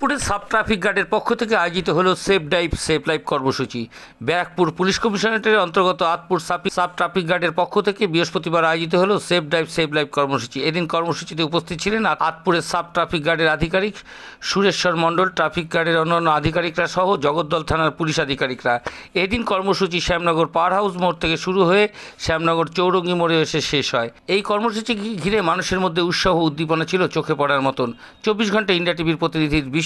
পুরের sub traffic গার্ডের পক্ষ থেকে আয়োজিত হলো সেফ ড্রাইভ সেফ লাইফ কর্মসূচি। ব্যারাকপুর পুলিশ কমিশনারেটের অন্তর্গত আতপুর সাব সাব ট্রাফিক গার্ডের পক্ষ থেকে বৃহস্পতিবার আয়োজিত হলো সেফ ড্রাইভ সেফ লাইফ কর্মসূচি। এদিন কর্মসূচিতে উপস্থিত ছিলেন আত- আতপুরের সাব ট্রাফিক গার্ডের আধিকারিক সুরেশ্বর মণ্ডল। ট্রাফিক গার্ডের অন্যান্য আধিকারিকরা সহ জগদ্দল থানার পুলিশ আধিকারিকরা। এদিন কর্মসূচি শ্যামনগর পাওয়ার হাউস মোড় থেকে শুরু হয়ে শ্যামনগর চৌরঙ্গি মোড়ে এসে শেষ হয়। এই কর্মসূচি ঘিরে মানুষের মধ্যে উৎসাহ উদ্দীপনা ছিল চোখে পড়ার মতন। চব্বিশ ঘণ্টা ইন্ডিয়া টিভির প্রতিনিধির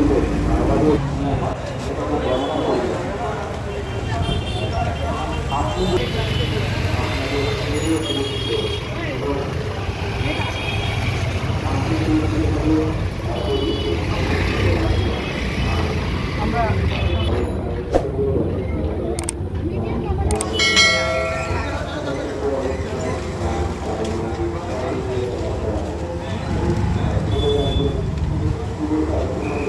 আমরা Thank you.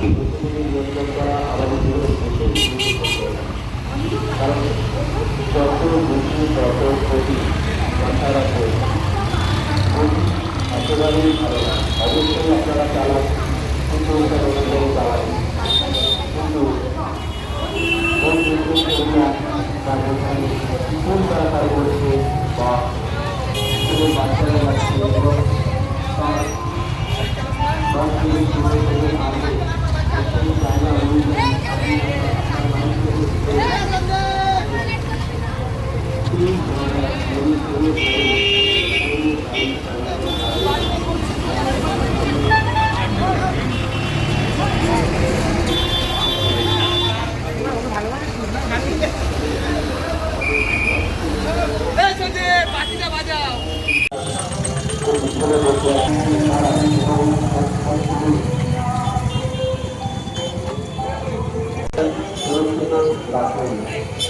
নিয়ন্ত্রণ করা আমাদের জন্য কারণ যত বেশি তত ক্ষতি মাথায় রাখব ক্ষতি একেবারেই ভালো না অবশ্যই আপনারা চালান কিন্তু অনুযায়ী চালান কিন্তু কোন নির্দেশ করি না তার কোথায় কোন তাড়াতাড়ি করেছে বা কোনো বাচ্চারা যাচ্ছে এবং তার দশ মিনিট সময় থেকে আগে সেই জায়গা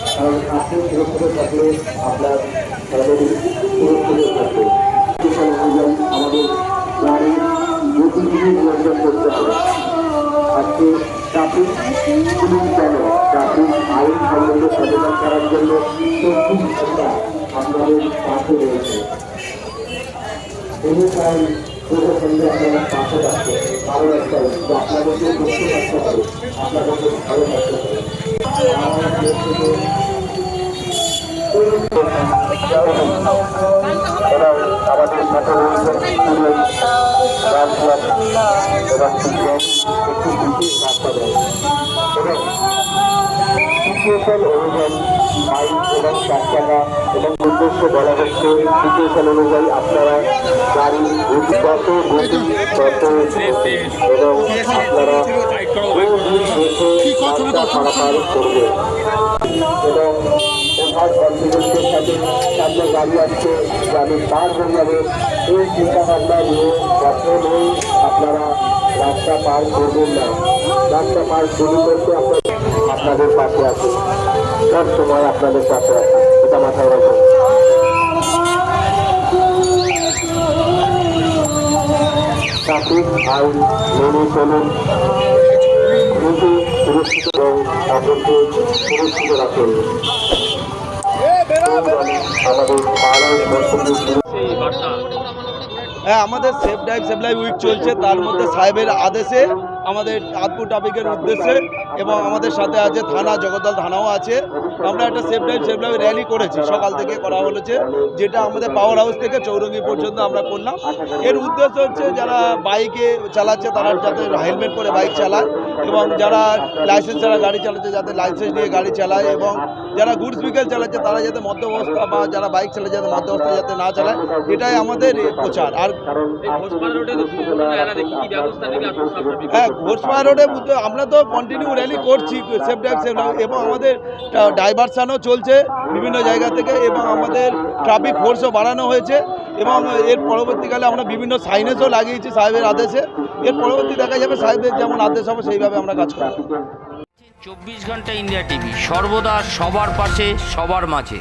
কারণ আপনি আপনার সুরক্ষিত থাকবে আমাদের গাড়ির গতিবিধি নিয়ন্ত্রণ করতে হবে ট্রাফিক পুলিশ ট্রাফিক আইন সম্বন্ধে সচেতন করার জন্য আপনাদের পাশে পুরো সঙ্গে আপনারা পাশে থাকবে কারণ একটাই যে আপনাদেরকে সুস্থ থাকতে হবে আপনাদেরকে ভালো থাকতে হবে আমাদের সাথে গার্জিয়ান এবং একটি বার্তা দেয় এবং সিচুয়েশন অনুযায়ী বাইক এবং চার চাকা এবং উদ্দেশ্য বলা হচ্ছে সিচুয়েশন অনুযায়ী আপনারা গাড়ি যত গতি তত এবং আপনারা করবে এবং ওভার সাথে সামনে গাড়ি আসছে গাড়ি পার হয়ে যাবে আপনারা রাস্তা পার করবেন না রাস্তা পার শুরু করতে আপনার আপনাদের পাশে আছে। সব সময় আপনাদের পাশে আছে। এটা মাথায় রাখুন। ট্রাফিক রাখুন। আমাদের হ্যাঁ আমাদের safe drive safe live week চলছে। তার মধ্যে সাহেবের আদেশে আমাদের আতপুর ট্রাফিকের উদ্দেশ্যে এবং আমাদের সাথে আছে থানা জগদ্দল থানাও আছে। আমরা একটা safe drive safe live rally করেছি। সকাল থেকে করা হয়েছে যেটা আমাদের পাওয়ার হাউস থেকে চৌরঙ্গি পর্যন্ত আমরা করলাম। এর উদ্দেশ্য হচ্ছে যারা বাইকে চালাচ্ছে তারা যাতে হেলমেট পরে বাইক চালায় এবং যারা লাইসেন্স ছাড়া গাড়ি চালাচ্ছে যাতে লাইসেন্স নিয়ে গাড়ি চালায় এবং যারা গুডস ভেহিকেল চালাচ্ছে তারা যাতে মধ্যবস্থা বা যারা বাইক চালায় যাতে মধ্যবস্থা যাতে না চালায় এটাই আমাদের প্রচার। আর হ্যাঁ ঘোষপাড়া রোডে আমরা তো কন্টিনিউ র্যালি করছি সেফ ড্রাইভ সেফ ড্রাইভ এবং আমাদের ডাইভারশানও চলছে বিভিন্ন জায়গা থেকে এবং আমাদের ট্রাফিক ফোর্সও বাড়ানো হয়েছে। এবং এর পরবর্তীকালে আমরা বিভিন্ন সাইনেজও লাগিয়েছি সাহেবের আদেশে। এর পরবর্তী দেখা যাবে সাহেবের যেমন আদেশ হবে, সেইভাবে আমরা কাজ করব। চব্বিশ ঘণ্টা ইন্ডিয়া টিভি সর্বদা সবার পাশে, সবার মাঝে।